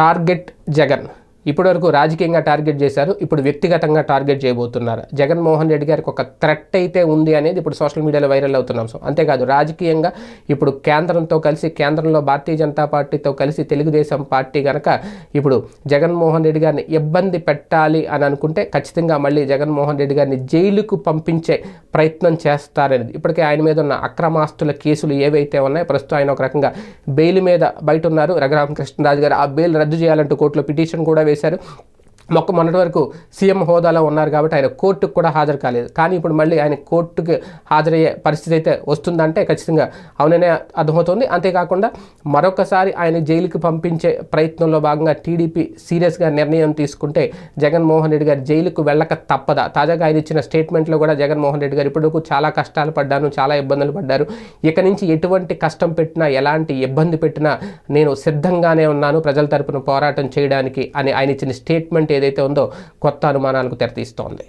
Target Jagan ఇప్పటివరకు రాజకీయంగా target చేశారు. ఇప్పుడు వ్యక్తిగతంగా టార్గెట్ చేయబోతున్నారు. జగన్మోహన్ రెడ్డి గారికి ఒక థ్రెట్ అయితే ఉంది అనేది ఇప్పుడు సోషల్ మీడియాలో వైరల్ అవుతున్నాం. సో అంతేకాదు రాజకీయంగా ఇప్పుడు కేంద్రంతో కలిసి కేంద్రంలో భారతీయ జనతా పార్టీతో కలిసి తెలుగుదేశం పార్టీ కనుక ఇప్పుడు జగన్మోహన్ రెడ్డి గారిని ఇబ్బంది పెట్టాలి అని అనుకుంటే ఖచ్చితంగా మళ్ళీ జగన్మోహన్ రెడ్డి గారిని జైలుకు పంపించే ప్రయత్నం చేస్తారనేది. ఇప్పటికే ఆయన మీద ఉన్న అక్రమాస్తుల కేసులు ఏవైతే ఉన్నాయో ప్రస్తుతం ఆయన ఒక రకంగా బెయిల్ మీద బయట ఉన్నారు రఘురామకృష్ణరాజు గారు. ఆ బెయిల్ రద్దు చేయాలంటూ కోర్టులో పిటిషన్ కూడా వేశారు మొక్క మొన్నటి వరకు సీఎం హోదాలో ఉన్నారు కాబట్టి ఆయన కోర్టుకు కూడా హాజరు కాలేదు. కానీ ఇప్పుడు మళ్ళీ ఆయన కోర్టుకు హాజరయ్యే పరిస్థితి అయితే వస్తుందంటే ఖచ్చితంగా అవుననే అర్థమవుతుంది. అంతేకాకుండా మరొకసారి ఆయన జైలుకి పంపించే ప్రయత్నంలో భాగంగా టీడీపీ సీరియస్గా నిర్ణయం తీసుకుంటే జగన్మోహన్ రెడ్డి గారు జైలుకు వెళ్ళక తప్పదా? తాజాగా ఆయన ఇచ్చిన స్టేట్మెంట్లో కూడా జగన్మోహన్ రెడ్డి గారు ఇప్పటివరకు చాలా కష్టాలు పడ్డాను చాలా ఇబ్బందులు పడ్డారు. ఇక నుంచి ఎటువంటి కష్టం పెట్టినా ఎలాంటి ఇబ్బంది పెట్టినా నేను సిద్ధంగానే ఉన్నాను ప్రజల తరపున పోరాటం చేయడానికి అని ఆయన ఇచ్చిన స్టేట్మెంట్ ఏదైతే ఉందో కొత్త అనుమానాలకు తెరతీస్తోంది.